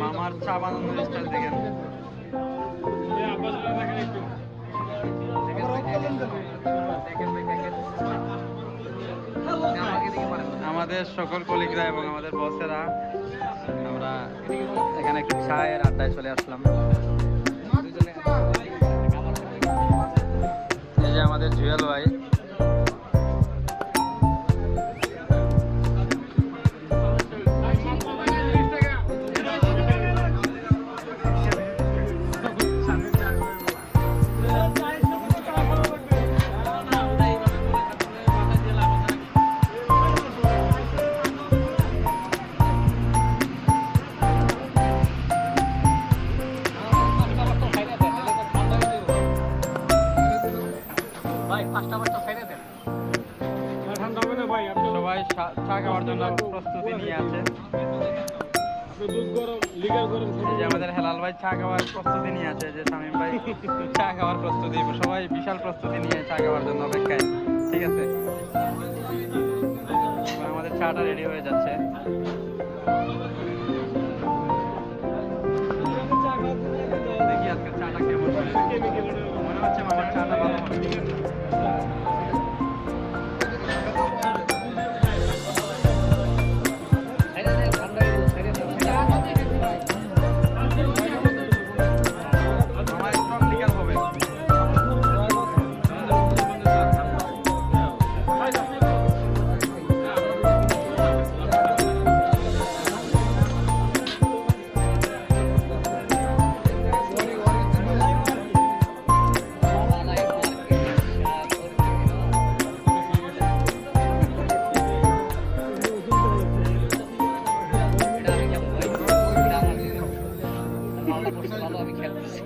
মামার চা বানানোর স্টাইল দেখেন। আমাদের সকল কলিগরা এবং আমাদের বসেরা, আমরা এখানে একটু আড্ডায় চলে আসলাম। এই যে আমাদের জুয়েল ভাই। চা- খাওয়ার প্রস্তুতি নিয়ে আছে। যে ভাই চা খাওয়ার প্রস্তুতি নিয়ে আছে, যে শামীম ভাই চা সবাই বিশাল প্রস্তুতি নিয়ে চা খাওয়ার জন্য অপেক্ষায়। ঠিক আছে? আমাদের চাটা রেডি হয়ে যাচ্ছে। দেখি আজকে চাটা কেমন মনে হচ্ছে মামার চাটা ভালো আমি আমি খেলতেছি